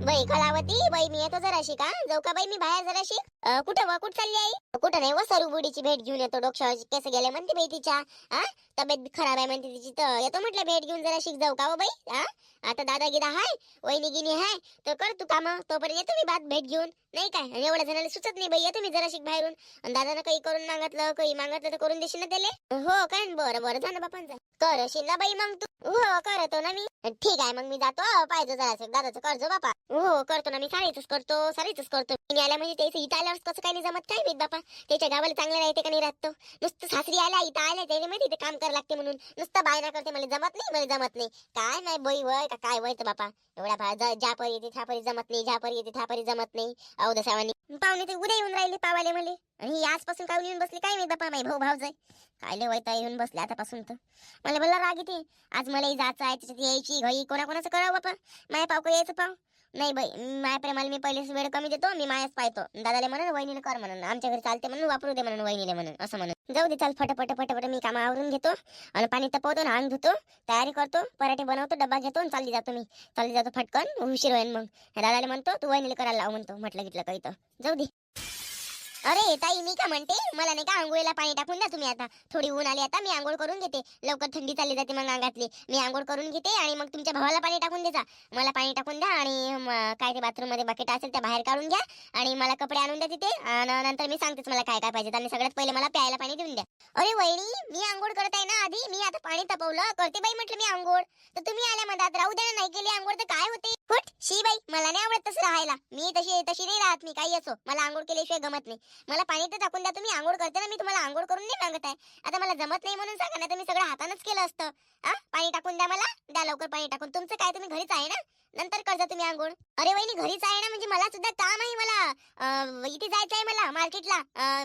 बाई कलावती बाई मी येतो जराशी का? जाऊ का बाई मी बाहेर जराशी? कुठं बा कुठं चालली आई? कुठं नाही व बुडीची भेट घेऊन येतो डोक्यावर केस गेले म्हणते बाई तिच्या. हा तब्येत खराब आहे म्हणते तिची तर येतो म्हटलं भेट घेऊन जराशी जाऊ का हो बाई? हा आता दादा गिदा हाय वहिनी गिनी हाय तर कर तू काम तोपर्यंत येतो मी बात भेट घेऊन नाही काय? आणि एवढ्या जणांना सुचत नाही बाई येतो मी जराशी बाहेरून. आणि दादानं काही करून मागितलं काही मागितलं तर करून देशील ना त्याले? हो काय बरं बरं झालं बापांचा. करशील ना बाई मग तू? हो करतो ना मी. ठीक आहे मग मी जातो पाहिजे जरासं दादाचं कर्ज बापा. हो करतो ना मी साडीच करतो साडीच करतो. मी आल्या म्हणजे त्याचं इथं आल्यावर कसं काही नाही जमत? काय माहीत बापा? त्याच्या गावाला चांगलं राहते का नाही राहतो नुसतं सासरी आल्या इथं आल्या त्याने माहिती इथे काम करावं लागते म्हणून. नुसतं बायना करते मला जमत नाही? मला जमत नाही. काय नाही बाई वय? का काय वय तर बापा? एवढ्या भा ज्या परी येते त्या परी जमत नाही ज्या परी येते त्या परी जमत नाही. अहो दसावानी पाहुणे ते उद्या येऊन राहिले पावाले मले आणि आजपासून काय येऊन बसली? काय माहीत बापा माई भाऊ भाऊ जाय काय लय वैता येऊन बसले आतापासून तर. मला बोलला राग येते. आज मला जायचं आहे त्याच्यात यायची घई कोणाकोणाचं करावं बापा? माया पाव यायचं पाव. नाही बाई माया प्रेमाला मी पहिलेच वेळ कमी देतो मी मायाच पाहतो. दादाला म्हणून वहिनीला कर म्हणून. आमच्या घरी चालते म्हणून वापरू दे म्हणून वहिनीला म्हणून असं म्हणून. जाऊ दे चाल फटाफट फटाफट मी कामं आवरून घेतो आणि पाणी तपवतो ना अंग धुतो तयारी करतो पराठे बनवतो डब्बा घेतो आणि चालली जातो मी. चालली जातो फटकन उशीर होईल मग. दादाला म्हणतो तू वहिनीला करायला लाव म्हणतो म्हटलं घेतलं काही तर जाऊ दे. अरे ताई मी का म्हणते? मला नाही का आंघोळीला पाणी टाकून द्या तुम्ही आता. थोडी ऊन आली आता मी आंघोळ करून घेते. लवकर थंडी चालली जाते मग अंगातली. मी आंघोळ करून घेते आणि मग तुमच्या भावाला पाणी टाकून देजा. मला पाणी टाकून द्या आणि म- काय ते बाथरूममध्ये बकेट असेल त्या बाहेर काढून घ्या आणि मला कपडे आणून द्या तिथे. आणि नंतर मी सांगतेच मला काय काय पाहिजे. आणि सगळ्यात पहिले मला प्यायला पाणी देऊन द्या. अरे वहिनी मी आंघोळ करत आहे ना आधी. मी आता पाणी तपवलं. करते बाई म्हटलं मी आंघोळ. तर तुम्ही आल्या मधात. राहू द्या ना, नाही केली आंघोळ तर काय होते? फुट शी बाई मला नाही आवडत तसं राहायला. मी तशी तशी नाही राहत मी काही असो. मला आंघोळ केल्याशिवाय गमत नाही. मला पाणी तर टाकून द्या तुम्ही. आंघोळ करते ना मी तुम्हाला आंघोळ करून नाही मागत आहे. आता मला जमत नाही म्हणून सांगा ना तुम्ही सगळं हातानच केलं असतं. हा पाणी टाकून द्या मला. द्या लवकर पाणी टाकून. तुमचं काय? तुम्ही घरीच आहे ना? नंतर करजा तुम्ही आंघोळ. अरे वहिनी घरीच आहे ना म्हणजे मला सुद्धा काम आहे मला. इथे जायचं आहे मला मार्केटला.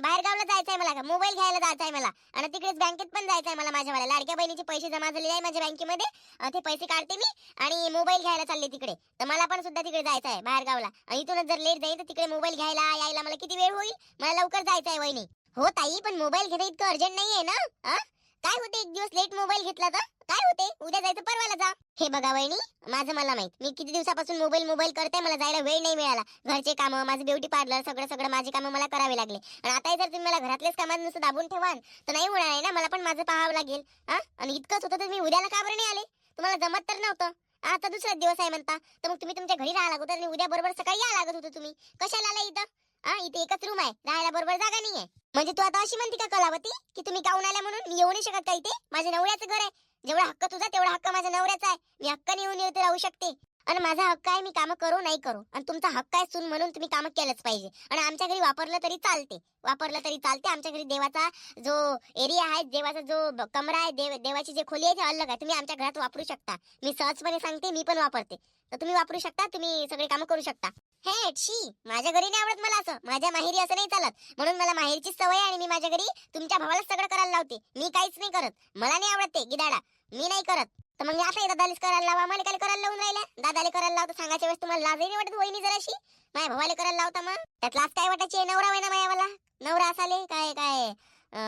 बाहेर गावला जायचं आहे मला मोबाईल घ्यायला जायचं आहे मला. आणि तिकडेच बँकेत पण जायचं आहे मला माझ्या मला लाडक्या बहिणीचे पैसे जमा झालेले आहे माझ्या बँकेमध्ये. ते पैसे काढते मी आणि मोबाईल घ्यायला चालले तिकडे. तर मला पण सुद्धा तिकडे जायचं आहे बाहेर गावला आणि इथूनच जर लेट जाईल तर तिकडे मोबाईल घ्यायला यायला मला किती वेळ होईल? मला लवकर जायचं आहे वहिनी. हो ताई पण मोबाईल घेणं इतकं अर्जंट नाहीये ना? हा? काय होते? एक दिवस लेट मोबाईल घेतला तर? काय होते? उद्या जायचं परवाला जा. हे बघा वहिनी माझं मला माहीत. मी किती दिवसापासून मोबाईल मोबाईल करते मला जायला वेळ नाही मिळाला. घरचे कामं माझं ब्युटी पार्लर सगळं सगळं माझे कामं मला करावे लागले. आणि आता जर तुम्ही मला घरातलेच कामात नुसतं दाबून ठेवाल तर नाही होणार आहे ना? मला पण माझं पाहावं लागेल. हा? आणि इतकंच होतं तर मी उद्याला का बरं नाही आले? तुम्हाला जमत तर नव्हतं. आता दुसरा दिवस आहे म्हणता. तर मग तुम्ही तुमच्या घरी राहा लागत आणि उद्या बरोबर सकाळी या लागत होतं तुम्ही. कशाला आला इथं? हा इथे एकच रूम आहे. राहायला बरोबर जागा नाही आहे म्हणजे तू आता अशी म्हणते का कलावती की तुम्ही काऊन आल्या म्हणून मी येऊ नाही शकत का इथे? माझ्या नवऱ्याचं घर आहे. जेवढा हक्क तुझा तेवढा हक्क माझ्या नवऱ्याचा आहे. मी हक्क येऊन इथे राहू शकते. आणि माझा हक्क आहे मी कामं करू नाही करू. आणि तुमचा हक्क आहे सून म्हणून तुम्ही कामं केलंच पाहिजे. आणि आमच्या घरी वापरलं तरी चालते. वापरलं तरी चालते. आमच्या घरी देवाचा जो एरिया आहे देवाचा जो कमरा आहे देव देवाची जे खोली आहे ते अलग आहे. तुम्ही आमच्या घरात वापरू शकता. मी सहजपणे सांगते मी पण वापरते. तर तुम्ही वापरू शकता तुम्ही सगळे कामं करू शकता. हे शी माझ्या घरी नाही आवडत मला असं. माझ्या माहेरी असं नाही चालत. म्हणून मला माहेरची सवय आहे आणि मी माझ्या घरी तुमच्या भावालाच सगळं करायला लावते. मी काहीच नाही करत. मला नाही आवडत ते गिदाडा मी नाही करत. तर मग आता दादालीच करायला लावा. मला काय करायला लावून राहिल्या? दादाले करायला लावता सांगायच्या वेळेस तुम्हाला लाजही नाही वाटत वहिनी जराशी? माझ्या भावाला करायला लावता मग? त्यात लाज काय वाटायची नवरा आहे ना मायावाला? नवरा असाले? काय काय?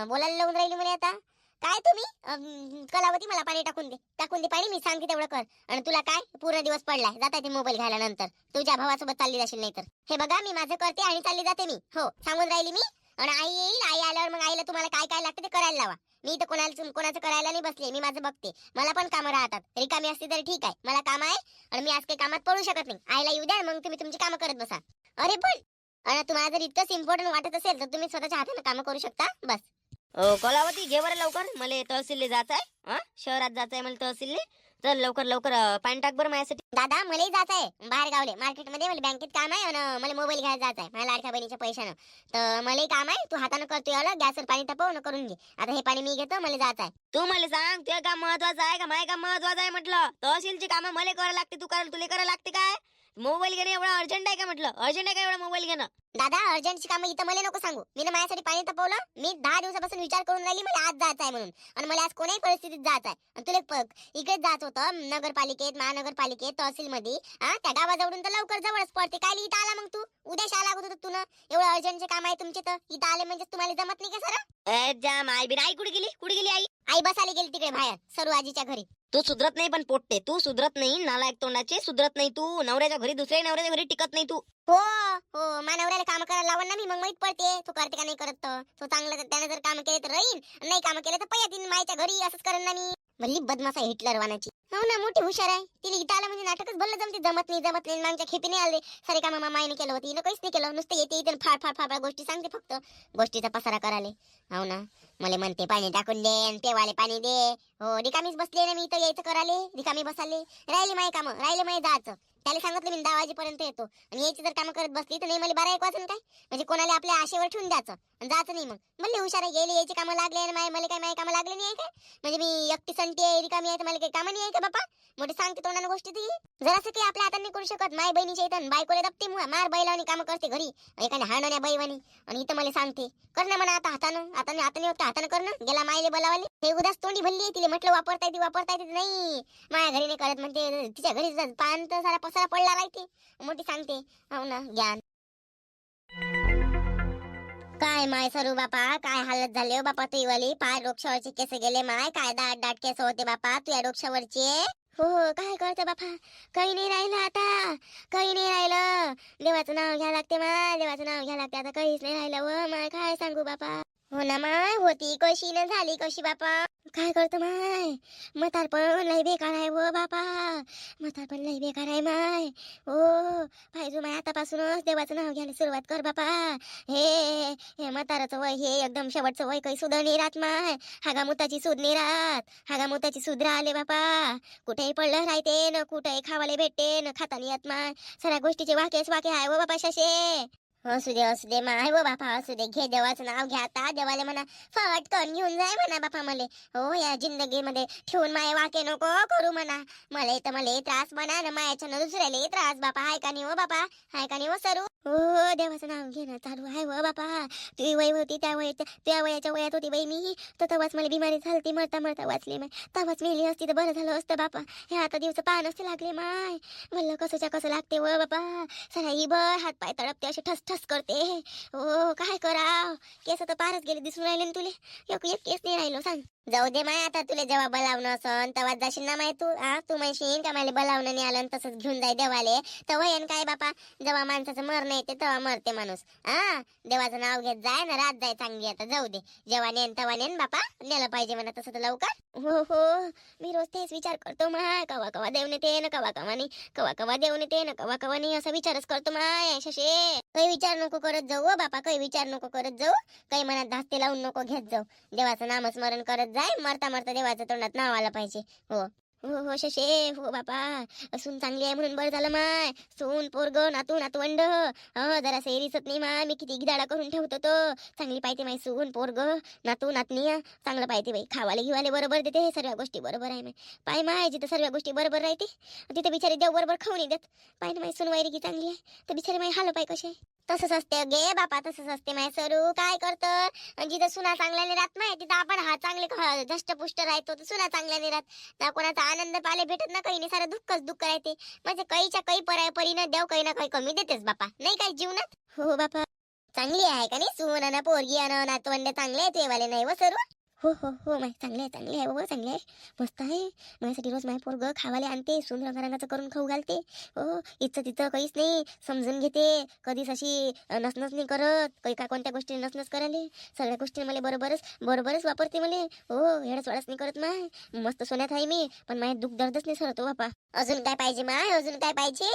बोलायला लावून राहिली म्हणे आता. काय तुम्ही? कलावती मला पाणी टाकून दे. टाकून दे पाणी मी सांगते तेवढं कर. आणि तुला काय? पूर्ण दिवस पडलाय. जाता ते मोबाईल घ्यायला नंतर. तुझ्या भावासोबत चालली जाशील नाही तर हे बघा मी माझं करते आणि चालली जाते मी. हो सांगून राहिली मी. आणि आई येईल आई आल्यावर मग आईला तुम्हाला काय काय लागतं ते करायला लावा. मी तर कोणाला कोणाचं करायला नाही बसले. मी माझं बघते. मला पण कामं राहतात. रिकामी असते तर ठीक आहे. मला काम आहे. आणि मी आज काही कामात पडू शकत नाही. आईला येऊ द्या मग तुम्ही तुमची कामं करत बसा. अरे पण! आणि तुम्हाला जर इतकंच इम्पॉर्टंट वाटत असेल तर तुम्ही स्वतःच्या हाताने कामं करू शकता. बस. कलावती घे बरं लवकर. मला तहसीलले जायचं आहे हा शहरात जायचं आहे मला तहसीलले. तर लवकर लवकर पाणी टाक बरं माझ्यासाठी. दादा मलाही जायचं आहे बाहेर गावले मार्केटमध्ये मला बँकेत काम आहे आणि मला मोबाईल घ्यायला जायचं आहे माझ्या लाडक्या बहिणीच्या पैशानं. तर मलाही काम आहे. तू हातानं करतोय आलं. गॅसवर पाणी तापव न करून घे. आता हे पाणी मी घेतो मला जायचं आहे तू मला सांग तुझं काम महत्वाचं आहे का? माझं काम महत्वाचं आहे म्हटलं. तहसीलची कामं मला करायला लागते तू करायला तुला करायला लागते काय? मोबाईल घेणं एवढं अर्जंट आहे का म्हटलं? अर्जंट आहे का एवढा मोबाईल घेणं? दादा अर्जंटची कामं इथं मला नको सांगू. मी माझ्यासाठी पाणी तापवलं मी दहा दिवसापासून विचार करून राहिली मला आज जायचं आहे म्हणून. आणि मला आज कोणाही परिस्थितीत जायचं आहे आणि तुला इकडेच जायचं होतं नगरपालिकेत महानगरपालिकेत तहसील मध्ये त्या गावाजवळून तर लवकर जवळच पडते. काय इथं आला मग तू? उद्या शाळा लागत होतं तुला एवढं अर्जंटचे काम आहे तुमचे तर. इथं आले म्हणजे तुम्हाला जमत नाही का सर? जाम आई बिन. आई कुठे गेली? कुठे गेली आई? आई बसायला गेली तिकडे बाहेर सरू आजीच्या घरी. तू सुधरत नाही पण पोटते तू सुधरत नाही नालायक तोंडाचे. सुधरत नाही तू. नवऱ्याच्या घरी दुसऱ्या नवऱ्याच्या घरी टिकत नाही तू. हो हो मानवऱ्याला काम करायला लावण ना मी मग माहीत पडते. तू करते का नाही करत तर. तो चांगलं त्याने जर काम केले तर राहील नाही काम केले तर पया तीन मायच्या घरी असंच करेन ना मी. भल्ली बदमासा हिटलर वानाची. हो ना मोठी हुशार आहे. तिला इथं आलं म्हणजे नाटकच बोललं जमते. जमत नाही जमत नाही. मागच्या खेपी नाही आले. सारे काम मामाईने केलं होतं. हिनं काहीच नाही केलं. नुसतं येते इथे फाड फाड फाड फाड गोष्टी सांगते फक्त. गोष्टीचा पसारा कराले हो ना. मला म्हणते पाणी टाकून दे आणि पेवाले पाणी दे. हो रिकामीच बसले ना मी इथं यायचं कराले रिकामी बसाले राहिले माय काम राहिले माय जायचं. त्याला सांगितलं मी दहा वाजेपर्यंत येतो. आणि यायची जर कामं करत बसली तर नाही मला बारा एक वाजून काय? म्हणजे कोणाला आपल्या आशेवर ठेवून द्यायचं. आणि जायचं नाही मग. म्हणले हुशार आहे गेले यायची कामं लागले आणि माय मला काय माय कामं लागले नाही काय? म्हणजे मी एकटी संटी आहे रिकामी आहे तर मला काही कामं नाही आहे का बापा? मोठी सांगते तोंडानं गोष्टी ती. जरासं काही आपल्या हाताने करू शकत. माय बहिणीच्या इथं बायकोले दपते मुळा मार बैलावणी कामं करते घरी. एकाने हाणवण्या बैवानी आणि इथं मला सांगते. कर ना म्हणा आता हातानं. हाताने हाताने होतं हातानं कर ना. गेला मायले बोलावाले. हे उदास तोंडी भरली आहे तिला. म्हटलं वापरता येते वापरता येते नाही. माझ्या घरी नाही करत म्हणते तिच्या घरी पान तर सारा पसारा पडला राहते मोठी सांगते हो ना ज्ञान काय माय सरू बापा काय हालत झाले हो बापा तू वाली? पाय डोक्षावरचे केस गेले माय काय दाट दाट केस होते बापा तुझ्या डोक्षावरचे हो हो काय करते बापा? काही नाही राहिलं आता काही नाही राहिलं. देवाचं नाव घ्या लागते माय देवाचं नाव घ्या लागते आता काहीच नाही राहिलं व माय काय सांगू बापा? हो ना माय होती कशी न झाली कशी बापा? काय करतो माय? म्हातारपण लय बेकार आहे व बापा. म्हातारपण लय बेकार आहे माय. हो, ओ पाहिजे माय आतापासूनच देवाचं नाव घ्यायला सुरुवात कर बापा. हे हे म्हाताराचं वय हे एकदम शेवटचं वय काही सुद्धा नाही राहत माय. हागामुताची सुद नाही राहत. हागामुताची सूद राहिले बापा. कुठेही पडलं राहते न कुठेही खावाले भेटते न खाता नाही येत माय. सगळ्या गोष्टीचे वाकेच वाके आहे व बापा शशे. असू दे असू दे माय व बापा असू दे घे देवाचं नाव घ्या. आता देवाला म्हणा फटकन घेऊन जाय म्हणा बापा मले. हो या जिंदगीमध्ये ठेवून माय वाके नको करू म्हणा. मला तर मला त्रास म्हणा ना मायाच्या ना दुसऱ्याला त्रास बापा. हाय का नाही हो बापा? हाय का नाही हो सरू? हो देवाचं नाव घेणं चालू आहे हो बापा. तुझी वय होती त्या वयाच्या त्या वयाच्या वयात होती बाई मी. तर तेव्हाच मला बिमारी झाली मरता मरता वाचली माय तेव्हाच मेली असती तर बरं झालं असतं बापा. हे आता दिवस पाहा असते लागले माय. म्हणलं कसंच्या कसं लागते व बापा. सगळी बर हात पाय तडपते असे ठस ठस करते. हो काय कराव केस तर पारच गेले दिसून राहिले ना तुले. एक एक केस नाही राहिलो सांग. जाऊ दे माय आता तुला जेव्हा बोलावणं असन तेव्हा जाशील ना माय तू? हा तू म्हणशील का मला बोलावणं नाही आलं तसंच घेऊन जाय देवाले? तेव्हा येन काय बापा? जेव्हा माणसाचं मरण येते तेव्हा मरते माणूस. हा देवाचं नाव घेत जाय ना रात जाय चांगली आता जाऊ दे. जेव्हा नेन तेव्हा नेन बापा. नेलं पाहिजे म्हणा तसं तर लवकर. हो हो. मी रोज तेच विचार करतो माय. कवा कवा देऊन येते ना कवा कवा नाही. कवा कवा देऊन येते ना कवा कवा नाही असा विचारच करतो माय शशे. काही विचार नको करत जाऊ हो बापा काही विचार नको करत जाऊ काही मनात धास्ती लावून नको घेत जाऊ. देवाचं नामस्मरण करत जाय मरता मरता देवाच्या तोंडात नाव आलं पाहिजे. हो. हो हो शशे हो बापा सून चांगली आहे म्हणून बरं झालं माय. सून पोरग नातू नातवंड जरा जरा दिसत नाही मा मी किती गिदाडा करून ठेवतो तो. चांगली पाहिजे माय सून पोरग नातू नातनी चांगलं पाहिजे बाई. खावाले घेवाले बरोबर देते हे सर्व गोष्टी बरोबर आहे माय. पाय माय जिथं सर्व गोष्टी बरोबर राहते तिथे बिचारी देव बरोबर खाऊ नाही देत. पाय ना माय सून वैरी की चांगली आहे. तर बिचारी माय हाल पाय कसे तसंच असते गे बापा तसंच असते माय सरू काय करतं? जिथं सुना चांगल्याने राहत नाही तिथं आपण हा चांगले धष्टपुष्ट राहतो तर सुना चांगल्याने राहत. ना कोणाचा आनंद पाले भेटत ना काही नाही सारं दुःखच दुःख राहते. म्हणजे काहीच्या काही पराय परीनं देव काही ना काही कमी देतेच बापा. नाही काही जीवनात? हो, हो बापा. चांगली आहे का नाही? सुना ना पोरगी आणि नातवंड चांगले आहेत वेवाले नाही व सरू? हो हो हो माय चांगले आहे चांगले आहे हो, हो, बाबा चांगले आहे. मस्त आहे. माझ्यासाठी रोज माय पोरग खावाले आणते सून रंगारंगाचं करून खाऊ घालते. हो, हो इथं तिथं काहीच नाही समजून घेते. कधीच अशी नसनस नाही करत. काही का कोणत्या गोष्टी नसनस करायले. सगळ्या गोष्टी मला बरोबरच बरोबरच वापरते मला. हो हेडच वाडच नाही करत माय. मस्त सोन्यात आहे मी पण माझ्या दुःख दर्दच नाही सरतो बापा. अजून काय पाहिजे माय अजून काय पाहिजे?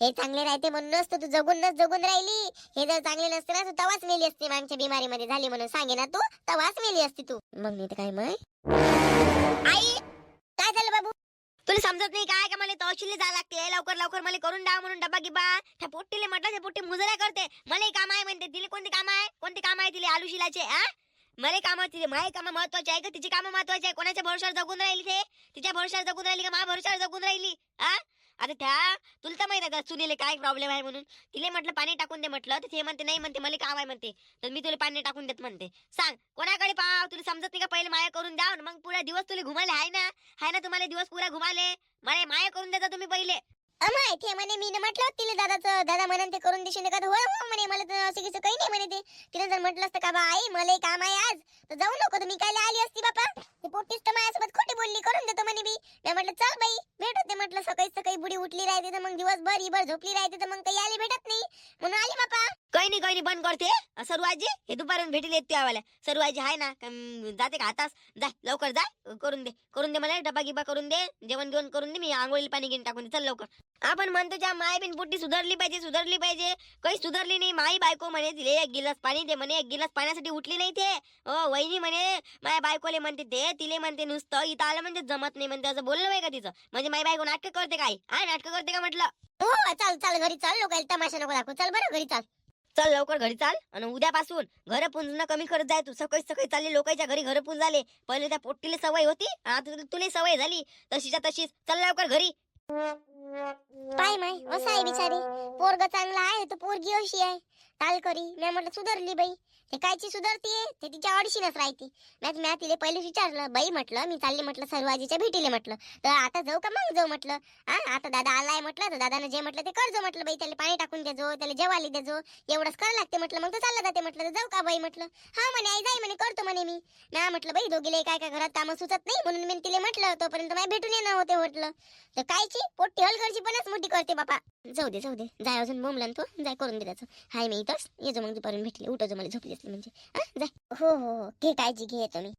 हे चांगले राहते म्हणूनच तर तू जगूनच जगून राहिली. हे जर चांगले नसते ना तू तवाच मेली असती मागच्या बिमारीमध्ये. झाली म्हणून सांगे ना तू तवाच मेली असती तू. मग नाही तर काय माय आई! काय झालं बाबू? तुला समजत नाही काय का मला तहसीलला जा लागते? लवकर लवकर मला करून द्या म्हणून डबा गिबा. त्या पोट्टीले म्हटलं ते पोट्टी मुजऱ्या करते. मला काम आहे म्हणते. तिला कोणते काम आहे? कोणते काम आहे तिले? आलू शिलाचे आ? मला काम तिथे माझे काम महत्त्वाचे आहे का? तिची कामं महत्त्वाचे आहे. कोणाच्या भरोशावर जगून राहिली ते? तिच्या भरोशावर जगून राहिली का? माझ्या भरोशावर जगून राहिली? हा आता त्या तुला तर माहिती आहे का सुनीले काय प्रॉब्लेम आहे म्हणून? तिले म्हटलं पाणी टाकून दे म्हटलं. तर ते म्हणते नाही म्हणते मला काम आहे म्हणते. तर मी तुला पाणी टाकून देत म्हणते. सांग कोणाकडे पाव तुला समजत नाही का? पहिले माया करून द्या मग पुरा दिवस तुला घुमाले आहे ना? आहे ना तुम्हाला दिवस पुरा घुमाले? मला माया करून देता तुम्ही पहिले. अमाय ते म्हणे मी म्हटलं तिला दादाचं दादा म्हणून ते करून देशील का? हो हो म्हणे मला तर असं काही नाही म्हणे ते. तिला जर म्हटलं असतं का बा आई मला काम आहे आज तर जाऊ नको तुम्ही काय आली असती बापा. ते पोटीस तर माझ्यासोबत खोटी बोलली करून देतो म्हणे मी. मी म्हटलं चल बाई भेट होते म्हटलं सकाळी सकाळी बुडी उठली राहते तर मग दिवसभर इभर झोपली राहते तर मग काही आली भेटत नाही. म्हणून आली बापा. काही नाही काही नाही बंद करते सर्वाजी हे दुपारून भेटेल येते आवाला सर्वाजी आहे ना जाते का आताच जा लवकर जा करून दे. करून दे मला डबा गिबा करून दे जेवण घेऊन करून दे मी आंघोळीला पाणी घेऊन टाकून दे चल लवकर. आपण म्हणतो ज्या माय बिन पुट्टी सुधारली पाहिजे सुधारली पाहिजे. काही सुधारली नाही. माई बायको म्हणे तिले एक गिलास पाणी दे म्हणे एक गिलास पाण्यासाठी उठली नाही ते. ओ वहिनी म्हणे माझ्या बायकोले म्हणते ते तिले म्हणते नुसतं इथं आलं म्हणजे जमत नाही म्हणते. असं बोललं का तिचं? म्हणजे माझी बायको नाटक करते काय? हा नाटक करते का म्हटलं? हो चल चल घरी चल लोकांना तमाशा नको दाखव. चल बरं घरी चल. चल लवकर घरी चाल आणि उद्यापासून घर पुंजणं कमी करत जाय तू. सकाळी सकाळी चालले लोकांच्या घरी घर पुंजाले. पहिले त्या पोट्टीला सवय होती आता तुला- सवय झाली. तशीच्या तशीच चल लवकर घरी. पाय माय असं आहे बिचारी. पोरग चांगला आहे तर पोरगी अशी आहे. ताल करी. मी म्हटलं सुधारली बाई. ते कायची सुधारतीये ते तिच्या अडशीनच राहते. मॅच मॅ तिले पहिले विचारलं बाई म्हटलं मी चालली म्हटलं सर्वाजीच्या भेटीले म्हटलं. तर आता जाऊ का मग जाऊ म्हटलं? हा आता दादा आलाय म्हटलं तर दादानं जे म्हटलं ते करजो म्हटलं बाई. त्याला पाणी टाकून देजो त्याला जेवायला देजो. एवढंच करायला लागते म्हटलं मग तर चालला जाते म्हटलं तर जाऊ का बाई म्हटलं? हा म्हणे आई जाई म्हणे करतो म्हणे मी. ना म्हटलं बाई दोघीले काय काय घरात कामं सुचत नाही म्हणून मी तिले म्हटलं तोपर्यंत माझ्या भेटून येणं होते म्हटलं. तर कायची? पोट्टी हलगडची पणच मोठी करते बापा. जाऊ दे जाऊ दे. जाय अजून बोंबला तो जाय करून दे त्याचं. हाय मी इथंच ये जो मग दुपारून भेटले, उठो जो मला झोपली असली म्हणजे. हा जाय हो हो हो, घे काळजी, घे येतो मी.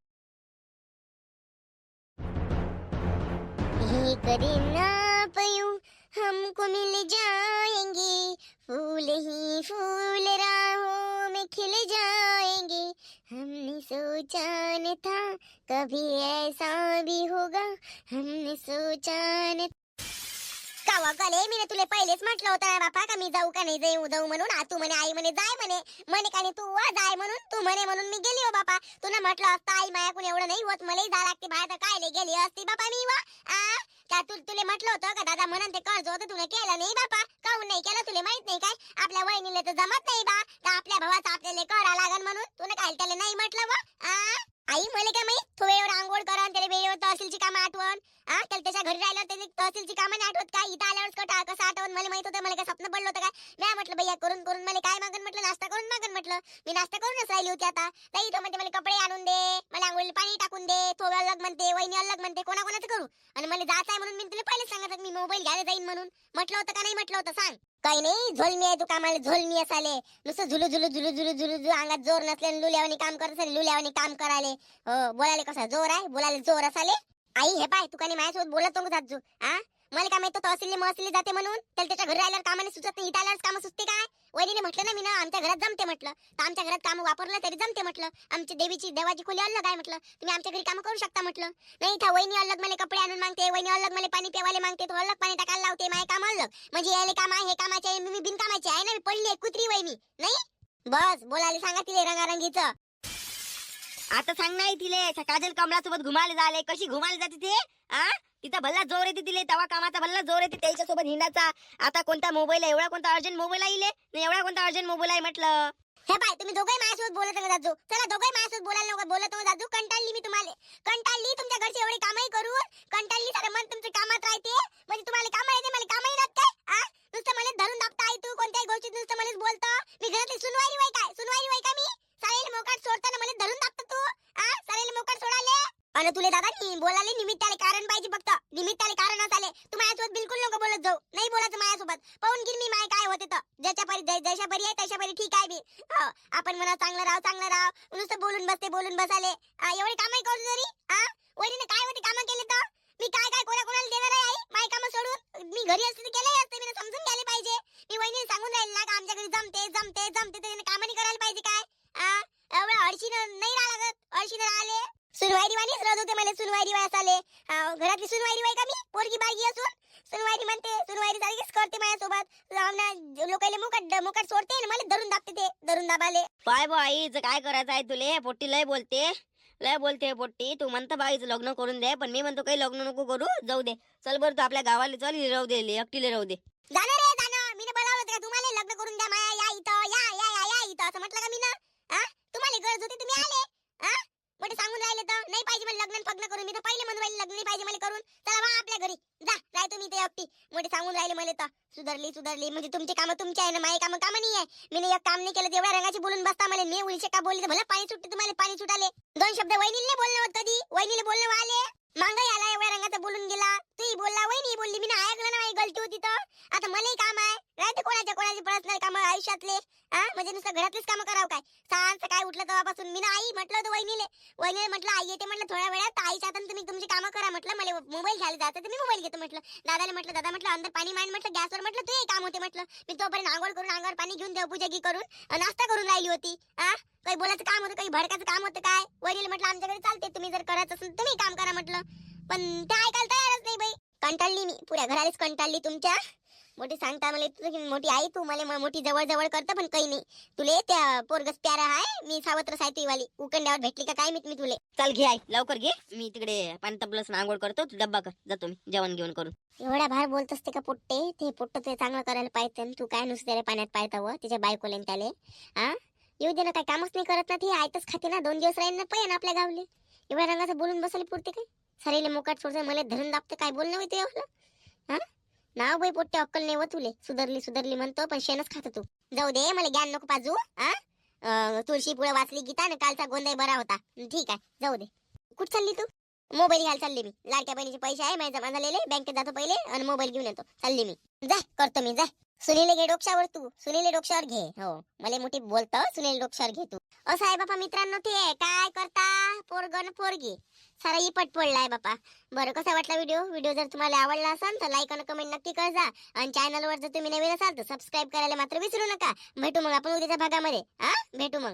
एक दिन आप यूँ हमको मिल जाएँगे. फूल ही फूल राहों में खिल जाएँगे. हमने सोचा न था, कभी ऐसा भी होगा. हमने सोचा न जावा गले. मी तुला पहिलेच म्हटलं होतं ना बापा का मी जाऊ का नाही जाऊ जाऊ म्हणून. आ तू म्हणे आई म्हणे जाय म्हणे. म्हणे का नाही तू वा जाय म्हणून. तू म्हणे म्हणून मी गेली हो बापा. तुला म्हटलं असतं आई मायाकून एवढं नाही होत मलाही जा लागते बाहेर तर कायले गेली असती बापा मी वा. आ? का तू तुला म्हटलं होतं का दादा म्हणून ते कर्ज होतं तुला केलं नाही बापा. काऊन नाही केलं तुला माहीत नाही काय? आपल्या वहिनीला तर जमत नाही बा. का आपल्या भावाचं आपल्याला करा लागन म्हणून. तुला काय त्याला नाही म्हटलं बा आ? आई मला काय माहीत? थोडे वेळेवर आंघोळ करा त्याला वेळेवर तहसीलची कामं आठवण. हा? त्याला त्याच्या घरी राहिलं त्याने तहसीलची कामं नाही आठवत काय इथं आल्यावर कटा कसं आठवण मला माहीत होतं मला काय स्वप्न पडलं होतं काय मी म्हटलं भैया करून करून मला काय मागन म्हटलं? नाश्ता करून मागन म्हटलं. मी नाश्ता करूनच राहिली होती आता. नाही इथं म्हणते मला कपडे आणून दे मला आंघोळीला पाणी टाकून दे थोडं अलग म्हणते वहिनी अलग म्हणते कोणाकोणाचं करू? आणि मला जायचं आहे म्हणून मी तुला पहिले सांगत मी मोबाईल घ्यायला जाईन म्हणून. म्हटलं होतं का नाही? म्हटलं होतं सांग. काही नाही झोलमी आहे तू कामाला झोलमी असाले नुसतं झुलू झुलू झुलू झुलू झुलू झुलू अंगात जोर नसले लुल्यावानी काम करत असेल लुल्यावानी काम कराले हो बोलायला कसा? जोर आहे? बोलायला जोर असाले आई हे पाय तुका माझ्यासोबत बोलत नको जात आ? मला काय माहिती तहसीलले महसीलले जाते म्हणून? त्याला त्याच्या घरी राहिल्यावर कामाने सुचत नाही इथं आल्यावर कामं सुचते काय? वहिनीने म्हटलं ना मी ना आमच्या घरात जमते म्हटलं. तर आमच्या घरात काम वापरलं तरी जमते म्हटलं. आमची देवीची देवाची खोली अलग आहे म्हटलं. तुम्ही आमच्या घरी काम करू शकता म्हटलं. नाही इथं वहिनी अलग मला कपडे आणून मागते वहिनी अलग मला पाणी प्यावाले मागते तो अलग पाणी टाकायला लावते माझे काम अलग. म्हणजे याले काम आहे हे कामाचे मी बिनकामाचे आहे ना मी पडली आहे कुत्री वहिनी. नाही? बस बोलायला सांगा तिले रंगारंगीचं. आता सांग नाही तिले काजल कमलासोबत घुमायला झाले कशी घुमायला जाते ते? आ? तिचा भल्ला जोर येते तिले तवा कामाचा भल्ला जोर येते त्याच्या सोबत हिंडाचा. आता कोणता मोबाईल आहे? एवढा कोणता अर्जंट मोबाईल आहे एवढा कोणता अर्जंट मोबाईल आहे म्हटलं? हे पाय तुम्ही दोघे माझ्यासोबत बोलत नका जाजू चला दोघे माझ्यासोबत बोलायला नको बोलत नको जाजू कंटाळली मी तुम्हाला. कंटाळली तुमच्या घरचे एवढे कामही करू कंटाळली सारं मन तुमच्या कामात राहते. म्हणजे तुम्हाला काम येते मला कामही राहत काय? आ? नुसतं मला धरून दाबता आहे तू कोणत्याही गोष्टीत नुसतं मलाच बोलतं. मी घरातली सुनवाई वाई काय? सुनवाई वाई का मी? सारेल मोकाट सोडताना मला धरून अन तुले दादा नी बोलाले निमित्ताले कारण पाहिजे फक्त. निमित्ताले कारण असाले. तू माझ्यासोबत बिलकुल नको बोलत जाऊ. नाही बोलायचं माझ्यासोबत. पाहून घेईन मी माय काय होते तर. ज्याच्या परी जशा परी आहे तशा परी ठीक आहे मी. हो, आपण म्हणा चांगलं राव चांगलं राव नुसतं बोलून बसते बोलून बसाले. एवढे कामही करू जरी हा वडीने काय होते कामं केले तर? मी काय काय कोणा कोणाला देणार आहे आई? माय कामं सोडून? मी घरी असते केले असते मी समजून घ्यायला पाहिजे. मी वहिनी सांगून राहील ना का आमच्या घरी जमते जमते जमते त्याने कामं नाही करायला पाहिजे काय आ एवढं अडशीनं नाही राहा लागत अडशीनं राहिले सुनवायरी वाणीच रद होते मला सुनवायरी वाय आ, घरातली सुनवायरी वाय का मी? पोरगी बागी असून? सुनवायरी म्हणते सुनवायरी सारखीच करते माझ्यासोबत. लोकांना मुकट मुकट सोडते आणि मला धरून दाबते ते धरून दाबाले. पाय बो आई हिचं काय करायचं आहे तुले? पोट्टी लय बोलते. लय बोलते पोट्टी. तू म्हणता बाईचं लग्न करून दे पण मी म्हणतो काही लग्न नको करू. जाऊ दे. चल बरं तू आपल्या गावाला चल राहू दे एकटीला राहू दे. जाणार रे जाणं मी बोलावलं होतं का तुम्हाला लग्न करून द्या माया या इथं या या या या इथं. असं म्हटलं का मी ना हा तुम्हाला गरज होती तुम्ही आले हा मोठे सांगून राहिले तर नाही पाहिजे मला लग्न पग्न करून मी तर पहिले म्हणून राहिले लग्न नाही पाहिजे मला करून. चला वा आपल्या घरी. जा राय तुम्ही ते एकटी. मोठे सांगून राहिले मला तर. सुधारली सुधारली. म्हणजे तुमचे कामं तुमचे आहे ना माझे कामं कामं नाही आहे. मी एक काम नाही केलं तेवढ्या रंगाची बोलून बसता मला. मी उलशे का बोलले तर मला पाणी सुटते तुम्हाला पाणी सुटाले. दोन शब्द वहिनीला बोलणं होत कधी वहिनीला बोलणं आले मांगाई आला एवढ्या रंगाचा बोलून गेला. तूही बोलला वहिनी बोलली. मी ना ऐकलं ना माझी गलती होती तर. आता मलाही काम आहे. राहते कोणाच्या कोणाची पर्सनल काम आयुष्यातले? हा म्हणजे नुसतं घरातलेच काम करावं काय? सांग काय उठलं तेव्हापासून. मी ना आई म्हटलं होतं वहिनीले. वहिनीला म्हटलं आई येते म्हटलं थोड्या वेळात. आईच्या हातात तुम्ही तुमची कामं करा म्हटलं. मला मोबाईल घ्यायला जायचं तर मी मोबाईल घेतो म्हटलं. दादाला म्हटलं दादा म्हटलं अंदर पाणी मांड म्हटलं गॅसवर म्हटलं तुझे काम होते म्हटलं. मी तोपर्यंत आंघोळ करून अंगावर पाणी घेऊन देवपूजा की करून नाश्ता करून राहिली होती. हा काही बोलायचं काम होतं काही भडकाचं काम होतं काय? वहिनीला म्हटलं आमच्याकडे चालते तुम्ही जर करायचं असेल तुम्ही काम करा म्हटलं. पण ते ऐकायला तयारच नाही बाई. कंटाळली मी. पुऱ्या घरालाच कंटाळली तुमच्या. मोठी सांगता मला तुझी मोठी आई तू मला मोठी जवळ जवळ करतं पण काही नाही. तुले त्या पोरगस प्यारा आहे मी सावत्र साहित्य वाली उकंड्यावर भेटली का काय मी मी तुले. चल घे आई लवकर घे. मी तिकडे पाणी तपलस आंघोळ करतो. तू डब्बा कर. जातो मी जेवण घेऊन करून. एवढ्या बाहेर बोलत असते का पोट्टे? ते पोट्ट ते चांगलं करायला पाहिजे तू काय नुसतं त्याला पाण्यात पाहतावं तिच्या बायकोला त्याले. हा येऊ दे ना काय कामच नाही करत ना ती. आयतच खाते ना. दोन दिवस राहील ना पण आपल्या गावले. एवढ्या रंगाचं बोलून बसले पुरते काय? सरीले मुकाट सोडतं मला धरून दाबते काय बोलणं होते एवढं? हा? नाव बाई पोट्टे अक्कल नाही व तुले. सुधरली सुधरली म्हणतो पण शेणच खात तू. जाऊ दे मला ज्ञान नको पाजू हा? अं, तुळशी पुढे वाचली गीता ना कालचा गोंधळ बरा होता. ठीक आहे जाऊ दे. कुठ चालली तू? मोबाईल घ्यायला चालले मी. लाडक्या बहिणीचे पैसे आहे माझ्या जमा झालेले बँकेत जातो पहिले आणि मोबाईल घेऊन येतो. चालले मी. जा करतो मी जा. सुनील घे डोक्षावर तू. सुनील डोक्षावर घे. हो. मला मोठी बोलतो सुनील डोक्षावर घे तू. असं आहे बापा मित्रांनो ते. काय करता? पोरगण पोरगी. सारा इपट पडलाय बापा. बरं कसा वाटला व्हिडिओ व्हिडिओ जर तुम्हाला आवडला असेल तर लाईक आणि कमेंट नक्की करा आणि चॅनलवर जर तुम्ही नवीन असाल तर सबस्क्राईब करायला मात्र विसरू नका. भेटू मग आपण उद्याच्या भागामध्ये. हा? भेटू मग.